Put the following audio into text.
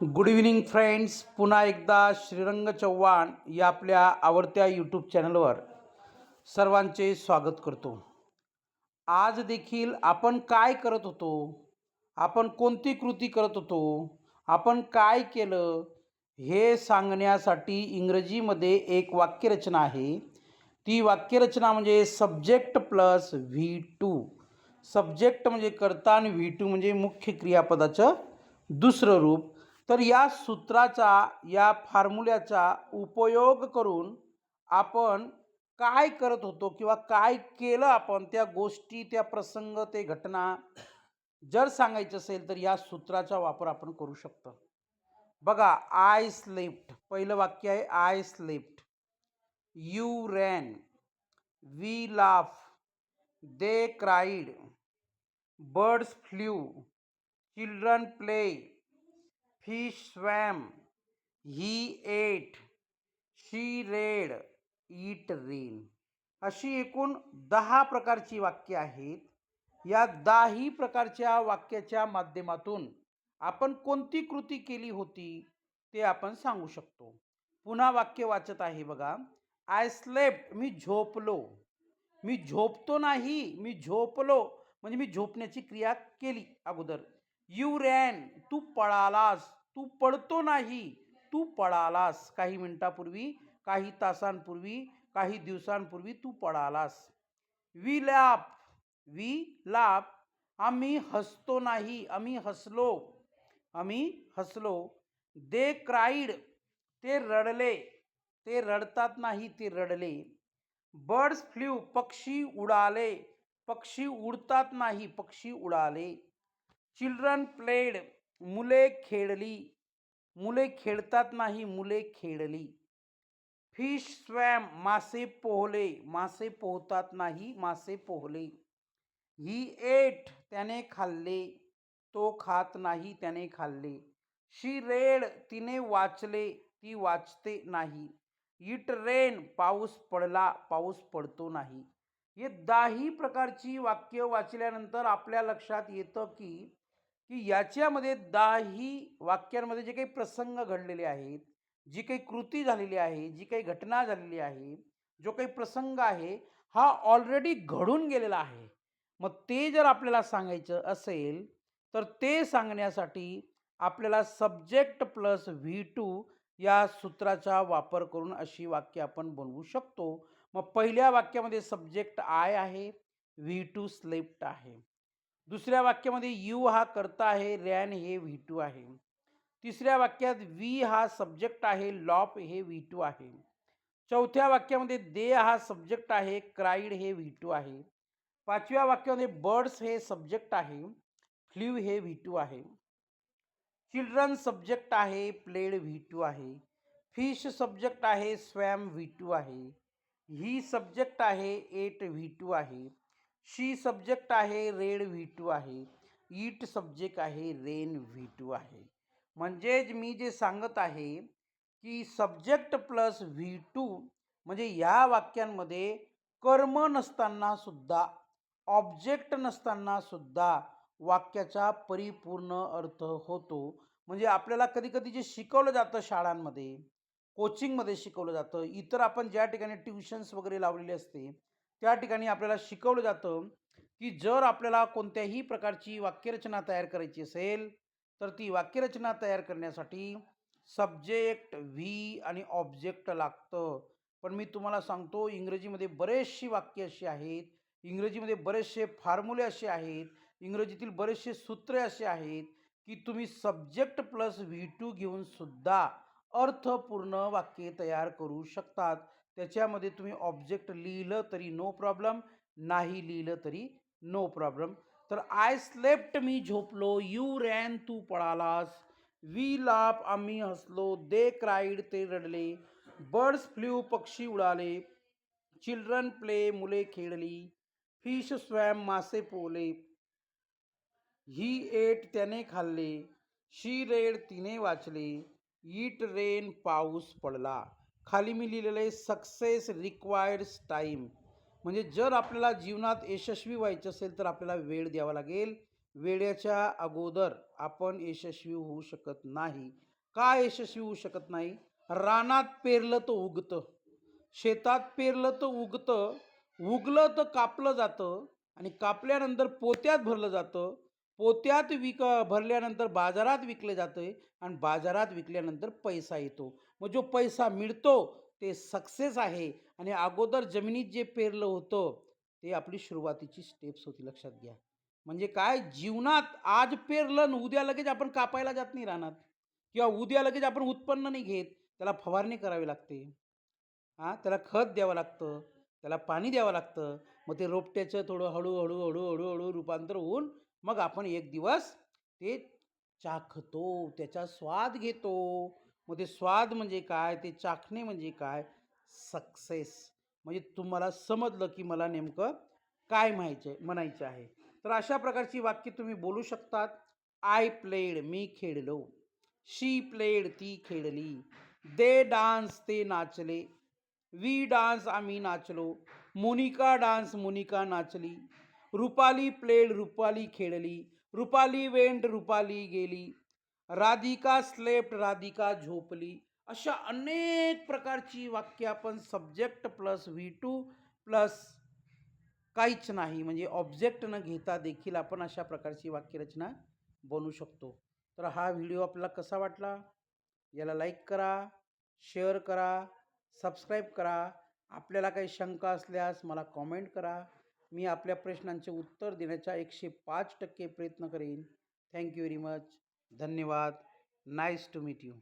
Good evening friends पुन्हा एकदा श्रीरंग चव्हाण या आपल्या आवडत्या यूट्यूब चॅनलवर सर्वांचे स्वागत करतो. आज देखील आपण काय करत होतो? आपण कोणती कृती करत होतो? आपण काय केलं? हे सांगण्यासाठी इंग्रजीमध्ये एक वाक्यरचना आहे. ती वाक्यरचना म्हणजे subject plus V two subject म्हणजे कर्ता आणि व्ही टू म्हणजे मुख्य क्रियापदाचं दुसरं रूप. तर या सूत्राचा या फॉर्म्युल्याचा उपयोग करून आपण काय करत होतो किंवा काय केलं आपण त्या गोष्टी त्या प्रसंग ते घटना जर सांगायचं असेल तर या सूत्राचा वापर आपण करू शकतो. बघा आय स्लिप्ट पहिलं वाक्य आहे I slept you ran we laugh they cried birds flew children play fish swam he ate she read it rain. अशी एकूण दहा प्रकारची वाक्य आहेत. या दहाही प्रकारच्या वाक्याच्या माध्यमातून आपण कोणती कृती केली होती ते आपण सांगू शकतो. पुन्हा वाक्य वाचत आहे बघा. आय स्लेप्ट मी झोपलो. मी झोपतो नाही मी झोपलो. म्हणजे मी झोपण्याची क्रिया केली अगोदर. यू रॅन तू पळालास तू पडतो नाही तू पळालास. काही मिनिटापूर्वी काही तासांपूर्वी काही दिवसांपूर्वी तू पळालास. वी लॅप वी लाप आम्ही हसतो नाही आम्ही हसलो आम्ही हसलो दे क्राईड ते रडले ते रडतात नाही ते रडले बर्ड्स फ्ल्यू पक्षी उडाले पक्षी उडतात नाही पक्षी उडाले चिल्ड्रन प्लेड मुले खेळली मुले खेळतात नाही मुले खेळली. फिश स्वॅम मासे पोहले मासे पोहतात नाही मासे पोहले. ही एट त्याने खाल्ले तो खात नाही त्याने खाल्ले. शी रेड तिने वाचले ती वाचते नाही. इट रेन पाऊस पडला पाऊस पडतो नाही. हे दाही प्रकारची वाक्य वाचल्यानंतर आपल्या लक्षात येतं की की याच्यामध्ये दाही वाक्यांमध्ये जे काही प्रसंग घडलेले आहेत जी काही कृती झालेली आहे जी काही घटना झालेली आहे जो काही प्रसंग आहे हा ऑलरेडी घडून गेलेला आहे. मग ते जर आपल्याला सांगायचं असेल तर ते सांगण्यासाठी आपल्याला सब्जेक्ट प्लस व्ही टू या सूत्राचा वापर करून अशी वाक्य आपण बनवू शकतो. मग पहिल्या वाक्यामध्ये सब्जेक्ट आय आहे व्ही टू स्लेप्ट आहे. दुसऱ्या वाक्यामध्ये यू हा कर्ता आहे रॅन हे व्ही टू आहे. तिसऱ्या वाक्यात वी हा सब्जेक्ट आहे लॉप हे व्ही टू आहे. चौथ्या वाक्यामध्ये दे हा सब्जेक्ट आहे क्राईड हे व्ही टू आहे. पाचव्या वाक्यामध्ये बर्ड्स हे सब्जेक्ट आहे फ्ल्यू हे व्ही टू आहे. चिल्ड्रन सब्जेक्ट आहे प्लेड व्ही टू आहे. फिश सब्जेक्ट आहे स्वॅम व्ही टू आहे. ही सब्जेक्ट आहे एट व्ही टू आहे. शी सब्जेक्ट आहे रेड व्ही टू आहे. ईट सब्जेक्ट आहे रेन व्ही टू आहे. म्हणजेच मी जे सांगत आहे की सब्जेक्ट प्लस व्ही टू म्हणजे या वाक्यांमध्ये कर्म नसताना सुद्धा ऑब्जेक्ट नसताना सुद्धा वाक्याचा परिपूर्ण अर्थ होतो. म्हणजे आपल्याला कधी कधी जे शिकवलं जातं शाळांमध्ये कोचिंगमध्ये शिकवलं जातं इतर आपण ज्या ठिकाणी ट्युशन्स वगैरे लावलेले असते त्या ठिकाणी आपल्याला शिकवलं जातं की जर आपल्याला कोणत्याही प्रकारची वाक्यरचना तयार करायची असेल तर ती वाक्यरचना तयार करण्यासाठी सब्जेक्ट व्ही आणि ऑब्जेक्ट लागतं. पण मी तुम्हाला सांगतो इंग्रजीमध्ये बरेचशी वाक्य अशी आहेत इंग्रजीमध्ये बरेचसे फॉर्म्युले असे आहेत इंग्रजीतील बरेचसे सूत्रे असे आहेत की तुम्ही सब्जेक्ट प्लस व्ही टू घेऊन सुद्धा अर्थपूर्ण वाक्ये तयार करू शकतात. त्याच्यामध्ये तुम्ही ऑब्जेक्ट लिहिलं तरी नो प्रॉब्लेम नाही लिहिलं तरी नो प्रॉब्लेम तर आय स्लेप्ट मी झोपलो यू रॅन तू पळालास. वी लाप आम्ही हसलो दे क्राईड ते रडले. बर्ड्स फ्ल्यू पक्षी उडाले. चिल्ड्रन प्ले मुले खेळली. फिश स्वॅम मासे पोले ही एट त्याने खाल्ले. शी रेड तिने वाचले. इट रेन पाऊस पडला. खाली मी लिहिलेलं आहे सक्सेस रिक्वायर्स टाईम म्हणजे जर आपल्याला जीवनात यशस्वी व्हायचं असेल तर आपल्याला वेळ द्यावा लागेल. वेळेच्या अगोदर आपण यशस्वी होऊ शकत नाही. का यशस्वी होऊ शकत नाही? रानात पेरलं तर उगतं. शेतात पेरलं तर उगतं. उगलं तर कापलं जातं. आणि कापल्यानंतर पोत्यात भरलं जातं. पोत्यात विक भरल्यानंतर बाजारात विकले जाते आणि बाजारात विकल्यानंतर पैसा येतो. मग जो पैसा मिळतो ते सक्सेस आहे आणि अगोदर जमिनीत जे पेरलं होतं ते आपली सुरुवातीची स्टेप्स होती लक्षात घ्या. म्हणजे काय? जीवनात आज पेरलं आणि उद्या लगेच आपण कापायला जात नाही राहणार. किंवा उद्या लगेच आपण उत्पन्न नाही घेत त्याला फवारणी करावी लागते. हां? त्याला खत द्यावं लागतं त्याला पाणी द्यावं लागतं. मग ते रोपट्याचं थोडं हळूहळू हळूहळू हळू रूपांतर होऊन मग आपण एक दिवस ते चाखतो त्याचा स्वाद घेतो. मग ते स्वाद म्हणजे काय? ते चाखणे म्हणजे काय? सक्सेस. म्हणजे तुम्हाला समजलं की मला नेमकं काय म्हणायचं म्हणायचं आहे. तर अशा प्रकारची वाक्य तुम्ही बोलू शकतात. आय प्लेड मी खेळलो. शी प्लेड ती खेळली. दे डान्स ते नाचले. वी डान्स आम्ही नाचलो. मोनिका डान्स मोनिका नाचली. रुपाली प्लेड रुपाली खेळली. रुपाली वेंट रुपाली गेली. राधिका स्लेप्ट राधिका झोपली. अशा अनेक प्रकारची वाक्य आपण subject plus V two plus काहीच नाही. म्हणजे ऑब्जेक्ट न घेता देखील आपण अशा प्रकारची वाक्यरचना बनवू शकतो. तर हा व्हिडिओ आपल्याला कसा वाटला? याला लाईक करा शेअर करा सबस्क्राईब करा. आपल्याला काही शंका असल्यास मला कॉमेंट करा. मी आपल्या प्रश्नांचे उत्तर देण्याचा एकशे पाच टक्के प्रयत्न करेन. थँक्यू व्हेरी मच धन्यवाद. Nice to meet you